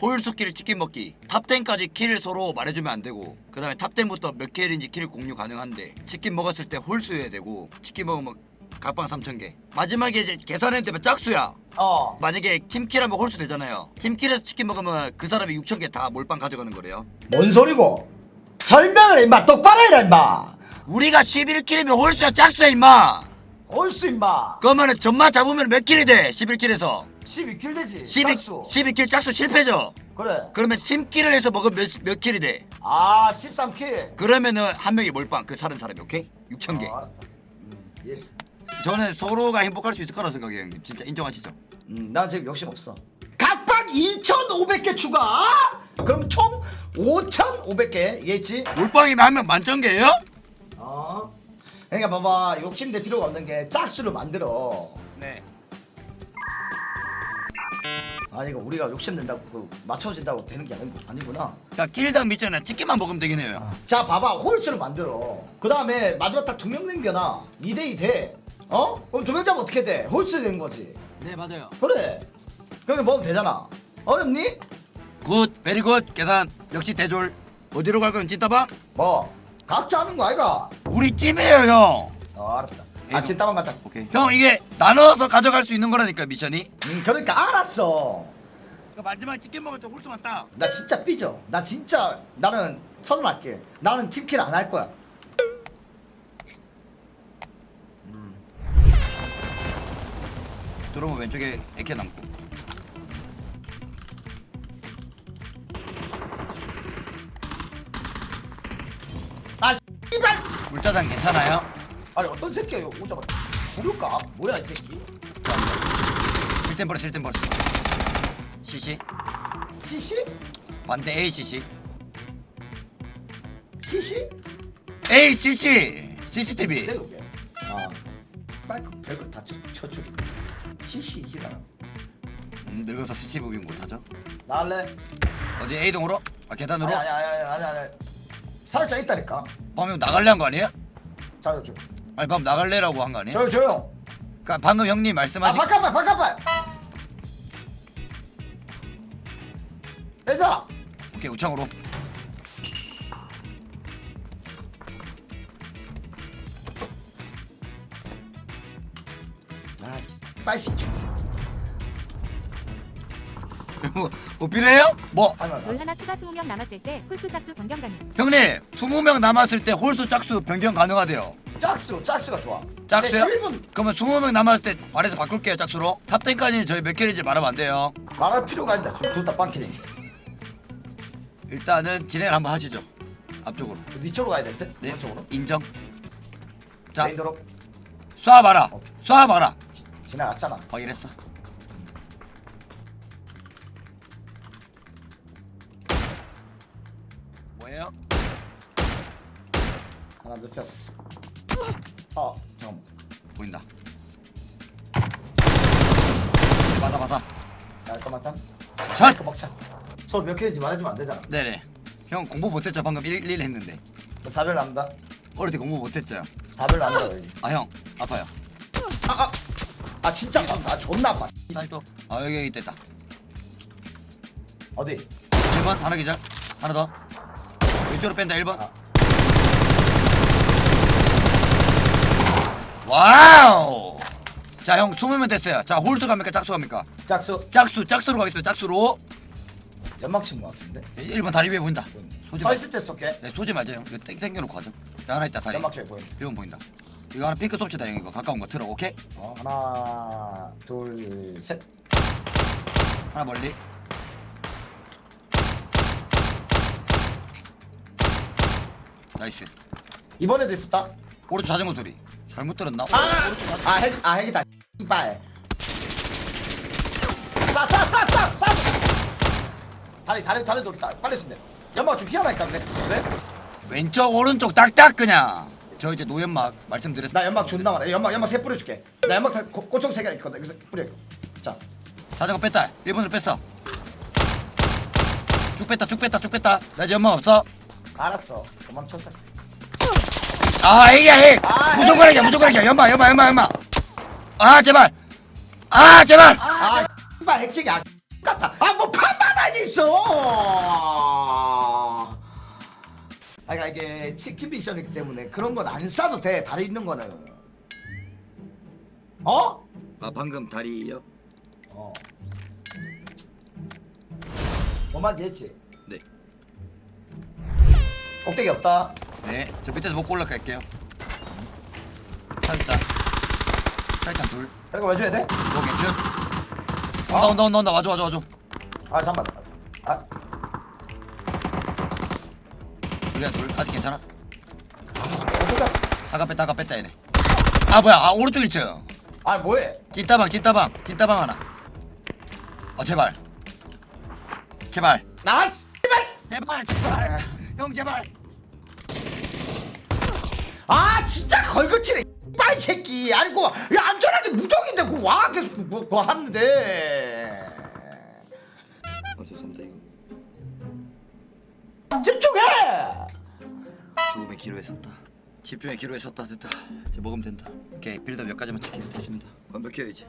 홀수끼리 치킨 먹기 탑10까지 킬 서로 말해주면 안 되고 그 다음에 탑10부터 몇 킬인지 킬 공유 가능한데 치킨 먹었을 때 홀수여야 되고 치킨 먹으면 각방 3,000개 마지막에 이제 때면 짝수야 어. 만약에 팀킬하면 홀수 되잖아요 팀킬에서 치킨 먹으면 그 사람이 6,000개 다 몰빵 가져가는 거래요 뭔 소리고? 설명을 임마 똑바로 해라 임마. 우리가 11킬이면 홀수야 짝수야 임마 홀수 임마. 그러면은 전마 잡으면 몇 킬이 돼 11킬에서 12킬 되지. 12, 짝수. 12킬 짝수 실패죠 그래. 그러면 팀킬을 해서 먹으면 몇, 몇 킬이 돼 아 13킬. 그러면은 한 명이 몰빵 그 사는 사람이 오케이? 6천 개. 어, 알았다. 음, 예. 저는 서로가 행복할 수 있을 거라 생각해요 형님. 진짜 인정하시죠? 음, 난 지금 욕심 없어. 각방 2,500개 추가. 그럼 총 5,500개 이해했지? 몰빵이면 한 명 만점 개예요? 어. 그러니까 봐봐 욕심 낼 필요가 없는 게 짝수를 만들어. 네. 아니 이거 우리가 욕심 낸다고 그 맞춰진다고 되는 게 아니, 아니구나. 그러니까 킬당 밑에는 치킨만 먹으면 되긴 해요. 자 봐봐 홀수를 만들어. 그 다음에 마지막 딱 두 명 남겨놔. 2대2 돼. 어? 그럼 두 명 잡으면 어떻게 돼? 홀수 되는 거지. 네 맞아요. 그래. 그렇게 먹으면 되잖아. 어렵니? 굿, 베리 굿. 계산 역시 대졸. 어디로 갈 거면 찐따방? 뭐 각자 하는 거 아이가? 우리 팀이에요 형. 어 알았다. 아 진짜만 가자. 오케이. 형 이게 나눠서 가져갈 수 있는 거라니까 미션이. 음 그러니까 알았어. 그 마지막 치킨 먹을 때 홀수만 따. 나 진짜 삐져. 나 진짜 나는 선언할게. 나는 팀킬 안 할 거야. 들어오면 왼쪽에 에케 남고. 아 씨발. 물짜장 괜찮아요? 아니 어떤 새끼야 이거 오자마 부를까? 뭐야 이 새끼? 실템 버스 실템 버스. CC CC? 반대 ACC. CC? ACC CCTV. 내가 볼게. 아 빨리 별거 다 쳐- 쳐주기. CC 이기라. 음, 늙어서 CCTV 못하죠? 나 할래? 어디 A동으로? 아 계단으로? 아니 아니 아니 아니 아니 아니. 살짝 있다니까. 방금 나갈래 한 거 아니에요? 자요 좀. 아니 방금 나갈래라고 한 거 아니에요? 조용 조용. 그러니까 방금 형님 아 말씀하신 바깥발 바깥발. 빼자. 오케이 우창으로 아 빨리 좀 새끼. 뭐, 뭐 필요해요? 뭐 롤 하나 추가 20명 남았을 때 홀수 짝수 변경 가능. 형님 20명 남았을 때 홀수 짝수 변경 가능하대요 짝수 짝수가 좋아. 짝수요? 11분 그러면 20명 남았을 때 말해서 바꿀게요 짝수로 탑10까지 저희 몇 킬인지 말하면 안 돼요 말할 필요가. 좀 좋다 빵키니. 일단은 진행을 한번 하시죠 앞쪽으로 위쪽으로 가야 될 듯. 네 오른쪽으로. 인정 자 메인도로 쏴봐라 쏴봐라 지- 지나갔잖아. 확인했어 뭐예요? 하나 눕혔어. 어 잠깐만. 보인다 네, 바사 깔끔한 짠. 샷! 깔끔 먹자. 서로 몇 킬인지 말해주면 안 되잖아. 네네 형 공부 못했죠 방금 1, 1 했는데 사별 남다. 어릴 때 공부 못했죠 사별 남다 여기. 아형 아파요 아, 아, 아 진짜 아파. 아 존나 아파. 다시 또아 여기 여기 있다 어디? 1번 하나 기절 하나 더 왼쪽으로 뺀다 1번 아. 와우! 자 형 20명 됐어요. 자 홀수 갑니까? 짝수 갑니까? 짝수. 짝수 짝수로 가겠습니다. 짝수로. 연막 친것 같은데. 1번 다리 위에 보인다. 서마 있을 때 쏠게. 네, 쏘지 말자 형. 이거 땡, 땡겨놓고 하자 자, 하나 있다 다리. 연막 쪽에 보여. 1번 보인다. 이거 하나 핑크 쏩시다 형. 이거 가까운 거 틀어 오케이? 어, 하나, 둘, 셋. 하나 멀리. 나이스. 이번에도 있었다. 오른쪽 자전거 소리 잘못 들었나? 아, 아, 핵, 아, 핵이다. 이발. 쏴, 쏴, 쏴, 쏴, 쏴. 다리, 다리, 다리 돌다. 빨리 쏜대. 연막 좀 희한하니까 근데. 왜? 왼쪽 오른쪽 딱딱 그냥 저 이제 노연막 말씀드렸 나 연막 존나 많아. 연막, 연막 세 뿌려줄게. 나 연막 다 고- 고총 세개 있거든. 그래서 뿌려. 자, 자전거 뺐다 1번으로 뺐어 쭉 뺐다 쭉 뺐다 쭉 뺐다 나 이제 연막 없어 알았어. 도망쳤어. 아 이게 해 아, 무조건 이겨 무조건 이겨 연막 연막 연막 연막 아 제발 아 제발 아, 씨발 핵쟁이 아 같다. 아, 뭐 판만 가만히 있어 아 그러니까 이게 치킨 미션이기 때문에 그런 건 안 싸도 돼 다리 있는 거는 어? 아 방금 다리요? 어. 뭔 말인지 했지? 네. 꼭대기 없다 네, 저 밑에서 먹고 올라갈게요. 살짝, 살짝 둘. 이거 왜 줘야 돼? 뭐 괜찮? 어? 온다 온다 온다 온다 와줘 와줘 와줘. 아 잠깐만 아 둘이야 둘. 아직 괜찮아? 아까 뺐다 아까 뺐다 얘네. 아 뭐야? 아 오른쪽 1층. 아 뭐해 찐따방 찐따방 찐따방 하나. 어 제발. 제발. 나이스 제발 제발 제발. 형 제발. 아 진짜 걸그치네 빨 새끼 아니 야 안전하게 무적인데 그거 와 계속 뭐, 그거 하는데 어 죄송합니다 이거. 집중해 죽음의 기로에 섰다. 집중의 기로에 섰다 됐다. 이제 먹으면 된다. 오케이 빌더 몇 가지만 지키면 됐습니다. 완벽해요 이제.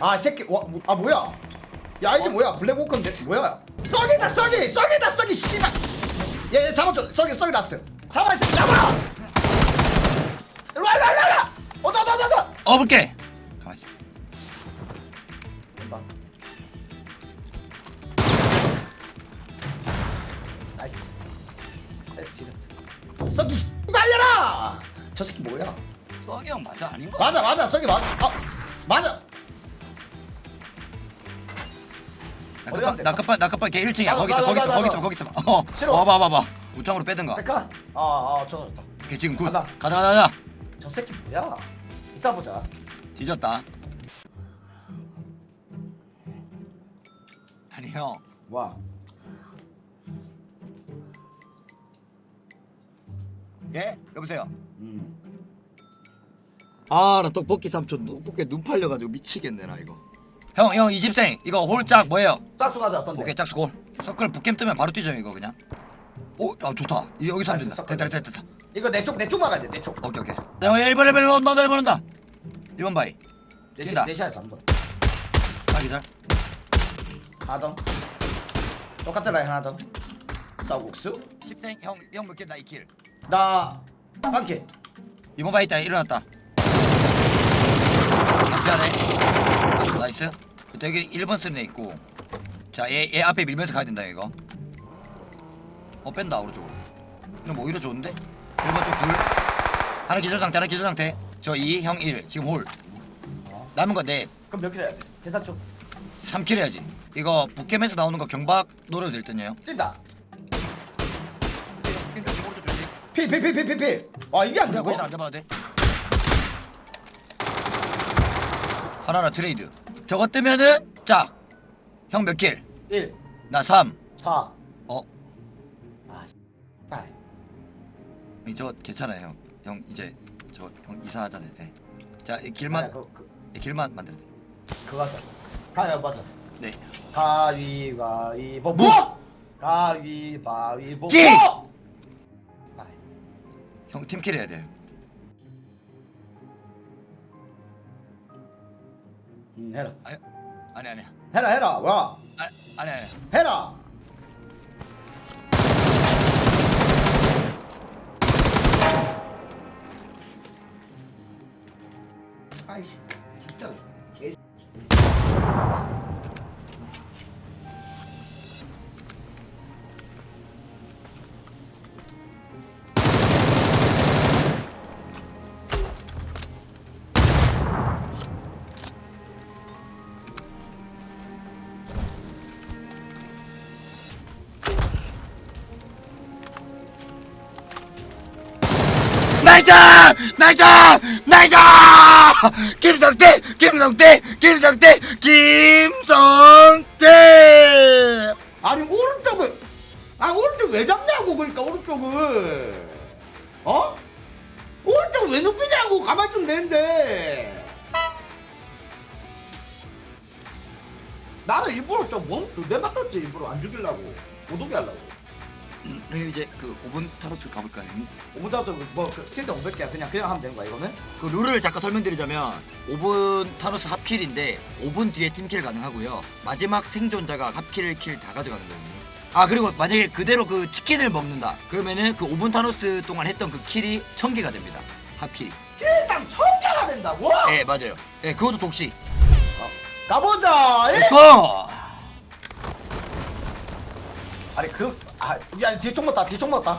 아 이 새끼 와, 뭐, 아 뭐야? 야 이게 뭐야? 블랙워커인데 뭐야? 썩이다 썩이! 썩이다 썩이 씨발! 얘 얘 잡아줘. 썩이 썩이 났어 잡아 이 새끼 잡아 일로와 일로와 일로와 어볼게. 가만 나까빠 나까빠 걔 1층이야 나가, 거기 있어 나가, 거기 있어 나가, 거기 있어 나가. 거기 있어 어 싫어. 와봐 와봐 우창으로 빼든가 잠깐. 아아 저졌다. 걔 지금 굿 가자. 가자 가자 가자 저 새끼 뭐야? 이따 보자. 뒤졌다 아니 형 와. 예? 여보세요 음. 아 나 떡볶이 삼촌 떡볶이에 눈 팔려가지고 미치겠네 나 이거 형 형 이 집생 이거 홀짝 뭐예요? 짝수 가자 어떤데? 오케이 짝수 골 서클 북캠 뜨면 바로 뛰죠 이거 그냥 오 아 좋다 이 여기서 하면 된다. 됐다 됐다 됐다 이거 내 쪽 내 쪽 막아야 돼. 내 쪽. 오케이 오케이 자 1번 1번 온다 1번 온다 1번 바이 내 뛴다. 시- 내 시야에서 한 번. 아 기절 하나 더. 똑같은 라인 하나 더. 쌀국수. 집생 형 형 몇개나 2킬 나 빵키. 이번 바이 있다 일어났다 앞자네 나이스 여기 1번 쓰는 애 있고. 자얘 얘 앞에 밀면서 가야 된다 이거. 어 뺀다 오른쪽으로. 이러면 오히려 좋은데? 1번 쪽둘. 하나 기절 상태 하나 기절 상태. 저 2, 형 1 지금 홀. 남은 거넷. 그럼 몇킬 해야 돼? 계산 좀. 3킬 해야지. 이거 북캠에서 나오는 거 경박 노려도 될 듯요. 뛴다. 필필필필필필. 와 이게 안 우리가 되고? 거기서 안 잡아도 돼. 하나하나 트레이드 저거 뜨면은 짝 형 몇 킬? 1, 나 3. 4. 어? 아, 빨. 저 괜찮아요 형. 형 이제 저 형 이사하잖아요. 네. 자, 이 길만 그, 그, 이 길만 만들어. 돼. 그거 하자. 가야 맞아. 네. 가위바위보. 뭐? 뭐? 가위바위보. 찌! 뭐? 빨. 형 팀킬 해야 돼요. 음, 해라. 아니 아니 아니야. 해라 해라. 와. 아, 아니 아니. 해라. 아이씨, 나이스! 나이스! 나이스! 김성태! 김성태! 김성태! 김성태! 아니 오른쪽을 아 오른쪽 왜 잡냐고 그러니까 오른쪽을 어? 오른쪽 왜 눕히냐고 가만 좀 내는데 나는 일부러 좀 멈, 내 맞췄지 일부러 안 죽이려고 못 오게 하려고 음, 형님 이제 그 5분 타로스 가볼까요 형님? 오무다도 뭐그 킬드 500개야 그냥 그냥 하면 되는 거야 이거는? 그 룰을 잠깐 설명드리자면 5분 타노스 합킬인데 5분 뒤에 팀킬 가능하고요 마지막 생존자가 합킬 킬다 가져가는 거예요 아 그리고 만약에 그대로 그 치킨을 먹는다 그러면은 그 5분 타노스 동안 했던 그 킬이 1000개가 됩니다 합킬 킬당 1000개가 된다고? 예 맞아요 예 그것도 독시 가보자 예? 렛츠고 아니 그... 아, 야 먹었다 뒤에 총 먹었다.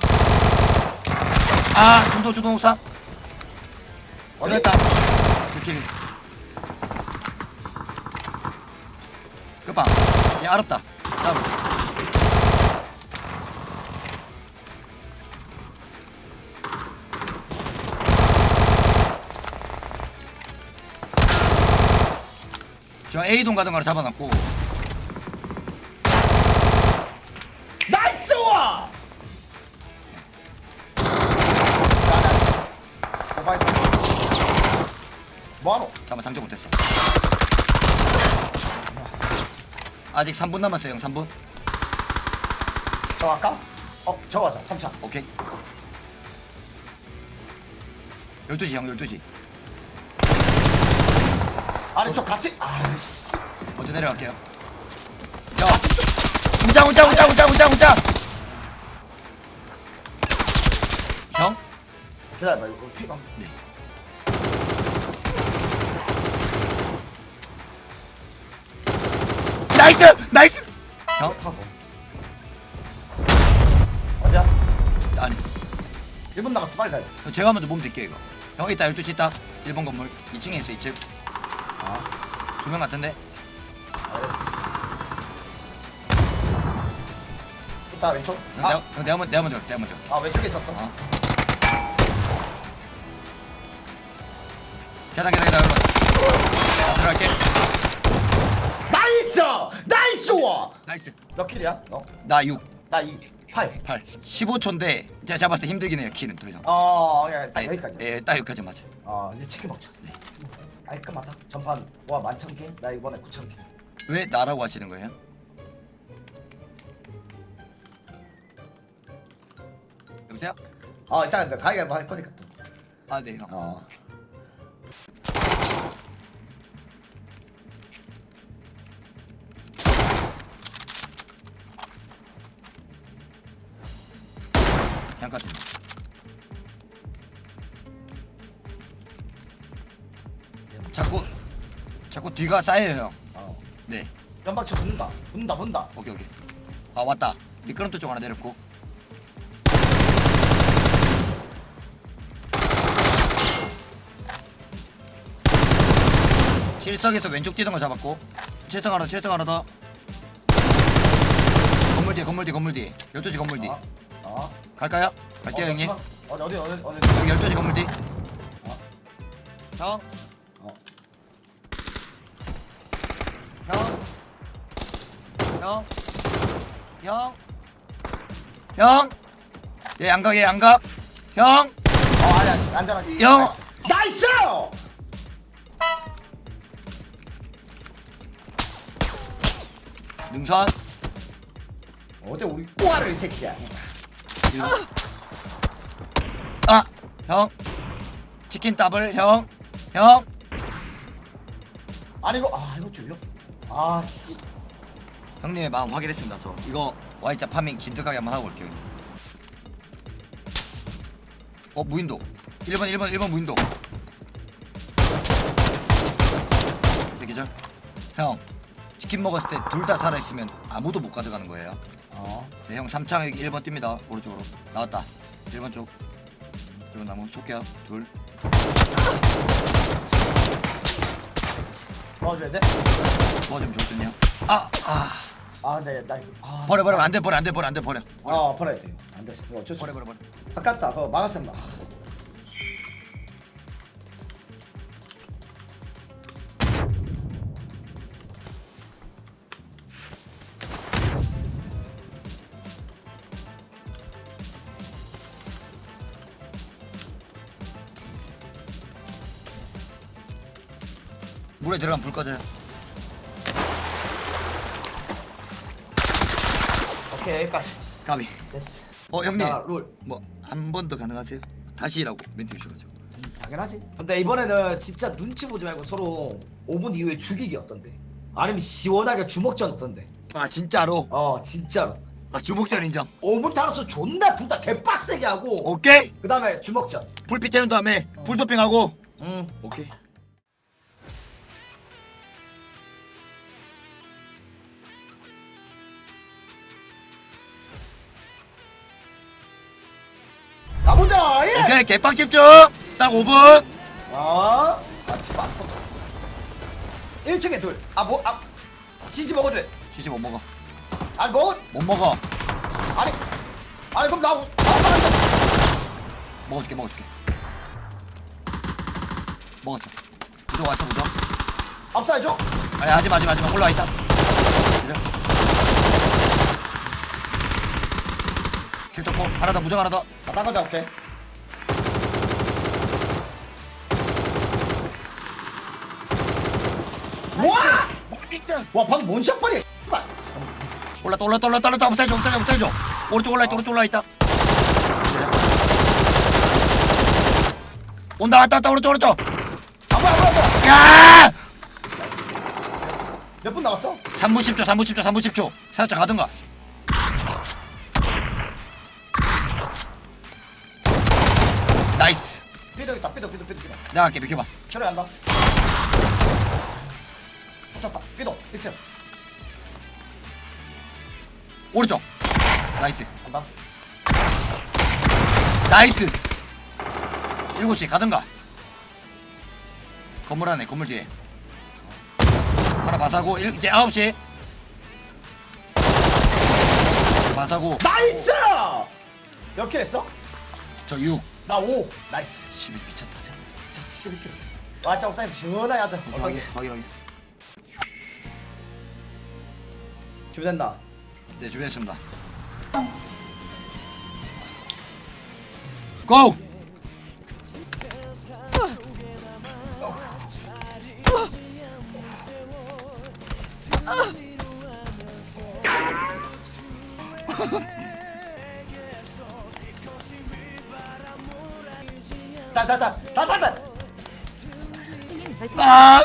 아 중도 주동 옥상 어디? 어렸다 그킬 끝방. 예 알았다. 다음. 저 A동 가던 거를 잡아놨고 오바이스 뭐하노? 잠깐만 장전 못했어. 아직 3분 남았어요 형 3분. 저거 할까? 어 저거 하자 3차. 오케이. 12시 형 12시. 아니 저 같이. 아이씨. 먼저 내려갈게요. 야 운장 운장 운장 운장 운장 운장 기다려봐 이거 피가 네. 나이스! 나이스! 형? 타고. 어디야? 아니. 1분 나갔어 빨리 가야 제가 먼저 몸 댈게요 이거. 형 있다 12시 있다. 1번 건물. 2층에 있어 2층. 아. 두 명 같은데? 알았어. 이따 왼쪽? 형, 아, 내가, 형, 내가, 먼저, 내가 먼저 내가 먼저 아 왼쪽에 있었어? 어. 계단 계단 계단 자, 들어갈게 나이스! 나이스 와! 나이스 몇 킬이야? 너? 나 6, 나 2, 8 8 15초인데 제가 잡았을 때 힘들긴 해요 키는 더 이상 어, 야, 딱 여기까지 예, 딱 여기까지 맞아 어, 이제 치킨 먹자 네. 깔끔하다 전판 와 만천 개, 나 이번에 구천 개 왜 나라고 하시는 거예요? 여보세요? 어, 이따 가위바위보 할 거니까 또 아네 형. 어. 뒤가 쌓여요 형. 어. 네 연방치 붙는다 붙는다 붙는다 오케이 오케이 아 왔다 미끄럼틀 쪽 하나 내렸고 칠석에서 왼쪽 뛰던 거 잡았고 칠석 하나 칠석 하나 더 건물 뒤에 건물 뒤 건물 뒤 12시 건물 뒤 어. 어. 갈까요? 갈게요 어, 형님 어디 어디 어디 어디 여기 12시 건물 뒤 어. 형? 어. 형? 형? 형? 형? 얘 양각 얘 양각 형? 어 아니 아니 안전하게 형! 나이스! 능선 어제 우리 꼬아를 이 새끼야 아! 형? 치킨 더블 형? 형? 아니 이거 아 이거 줄려 아 씨 형님의 마음 확인했습니다 저. 이거 Y자 파밍 진득하게 한번 하고 올게요. 어 무인도. 1번 1번 1번 무인도. 대기절. 형 치킨 먹었을 때 둘 다 살아 있으면 아무도 못 가져가는 거예요. 어. 네 형 3창 여기 1번 뜁니다 오른쪽으로. 나왔다. 1번 쪽. 1번 나무 쏠게요 둘. 도와줘야 돼? 도와주면 좋거든요. 아! 아 아 근데 나 이거 아 버려 버려. 안돼 버려 안돼 버려 안돼 버려. 버려. 어 버려야 돼 안돼 이거 어쩔 수 버려 없어 버려 버려. 아깝다. 그거 막았으면 아. 물에 들어가면 불 꺼져요 오케이 여기까지 까비 됐어 어 형님 나 롤. 뭐 한 번 더 가능하세요? 다시라고 멘트 주셔가지고 당연하지. 근데 이번에는 진짜 눈치 보지 말고 서로 5분 이후에 죽이기 어떤데? 아니면 시원하게 주먹전 어떤데? 아 진짜로? 어 진짜로. 아 주목전 인정 5분 타로서 존나 둘 다 개빡세게 하고 오케이 그 다음에 주먹전. 불빛 태운 다음에 풀도핑하고 응. 오케이 오케이 개빡 집중 딱 5분 어? 아 씨발. 1층에 둘. 아 뭐? 아 치즈 먹어줘. 치즈 못 먹어 아니 먹어. 못 먹어 아니. 아니 그럼 나. 아, 아, 먹어줄게 먹어줄게 먹었어 무조 왔어 무조 아, 압사해줘. 아니 하지마 하지마 하지마 올라와 있다 그래. 킬 떴고 하나 더 무적 하나 더 나 나가자. 와! 와 방금 뭔 샷발이야? 씨발. 올랐다 올랐다 올랐다 올랐다 없애줘 없애줘 없애줘 오른쪽 올라 있다 오른쪽 올라 있다 온다 왔다 왔다 오른쪽 오른쪽 아 뭐야 뭐야 뭐야? 야몇분 남았어? 3분 10초 3분 10초 3분 10초 살짝 가든가 나이스 삐덕 있다 삐덕 삐덕 삐덕 삐덕. 내가 할게 비켜봐 한다. 붙었다. 1층 오른쪽 나이스 한다. 나이스 7시 가든가 건물 안에 건물 뒤에 하나 바사고 일, 이제 9시 바사고 나이스! 몇 킬 했어? 저 6. 나 5. 나이스. 11 미쳤다 자, 11킬. 와, 짜 옥상에서 시원하게 하자. 확인 확인 확인 준비된다. 네 준비했습니다 고! 다, 다, 다, 다, 다, 다. 손님 절대 아!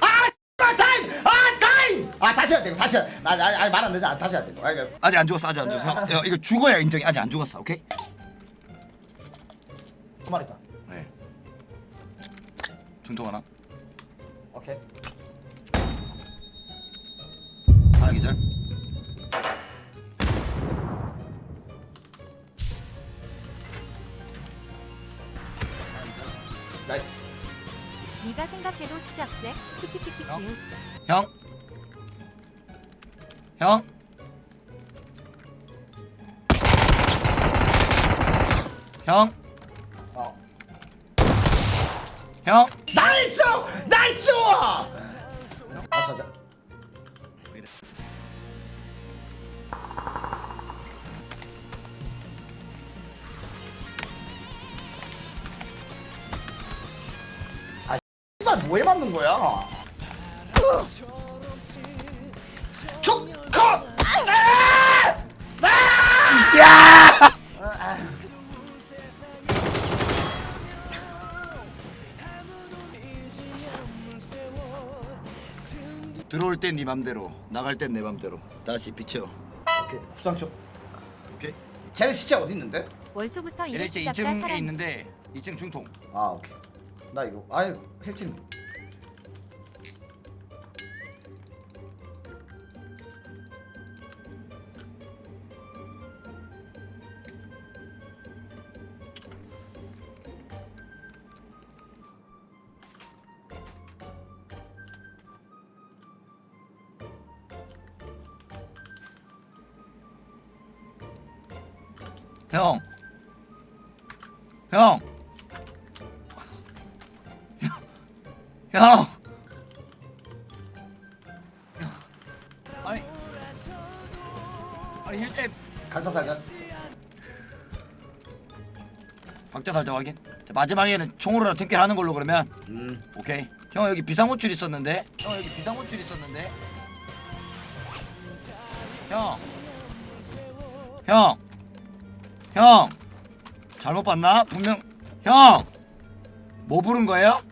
아, 타임! 아, 타임! 아, 다시 해야 돼. 다시 해야 돼. 나, 나, 아니, 말안 되지. 아, 다시 해야 돼. 아, 이거. 아직 안 죽었어 아직 안 죽었어 형, 야, 이거 죽어야 인정이 아직 안 죽었어 오케이? 두말 있다. 네 중통 하나 오케이. 하나 기절 나이스. 네가 생각해도 추적제. 키키키키 어? 키우. 형? 형? 형? 어. 형? 나이스! 나이스! 땐네 맘대로 나갈 땐 내 맘대로 다시 비춰 오케이, 부상초. 오케이 쟤네 시체 어디 있는데? 월초부터 일일 LH 추적자 2층에 사람. 있는데 2층 중통 아, 오케이. 나 이거 아유 힐팀. 간사 살자. 박자 달자 확인. 자, 마지막에는 총으로 팀킬 하는 걸로 그러면 음. 오케이. 형 여기 비상호출 있었는데. 형 여기 비상호출 있었는데. 형. 형, 형, 잘못 봤나? 분명 형, 뭐 부른 거예요?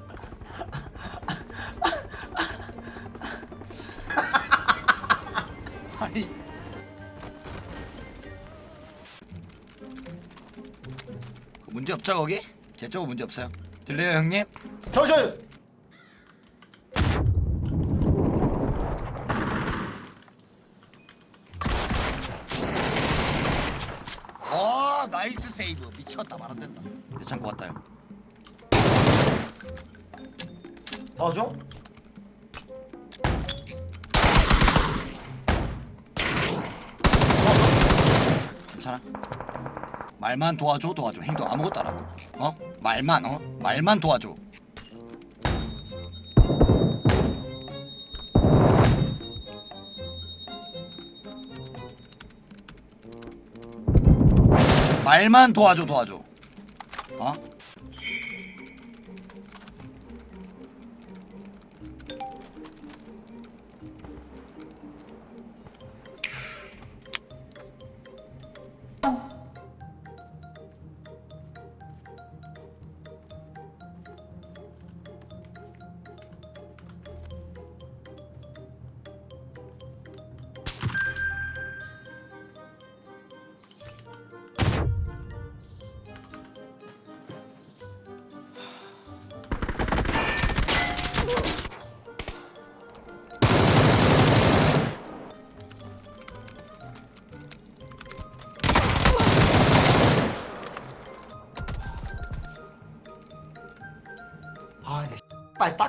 없죠 거기? 제 쪽은 문제 없어요. 들려요 형님? 저, 저, 와 나이스 세이브 미쳤다 말 안 된다. 내 창고 왔다 형. 도와줘? 괜찮아? 말만 도와줘 도와줘 행동 아무것도 안 하고 어? 말만 어? 말만 도와줘 말만 도와줘 도와줘 어?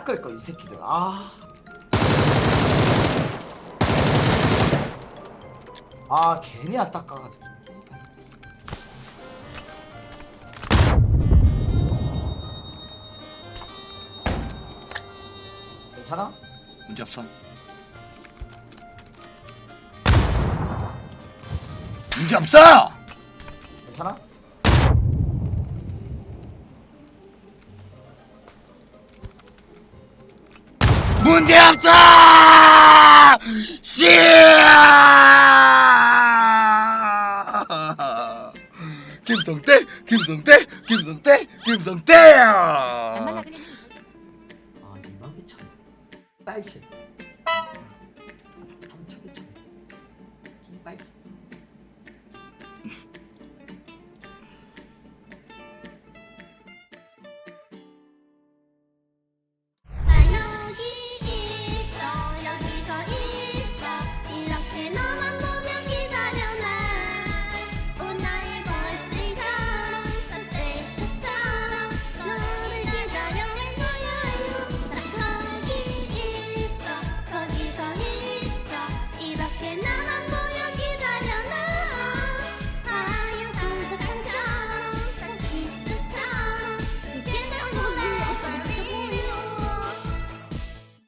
닦을 거 이 새끼들. 아. 아, 괜히 안 닦아가지고. 괜찮아? 문제 없어 문제 없어 괜찮아? 문제 없어! 씨야! 김성태, 김성태, 김성태, 김성태! 아, 이마기 참. 딸씨.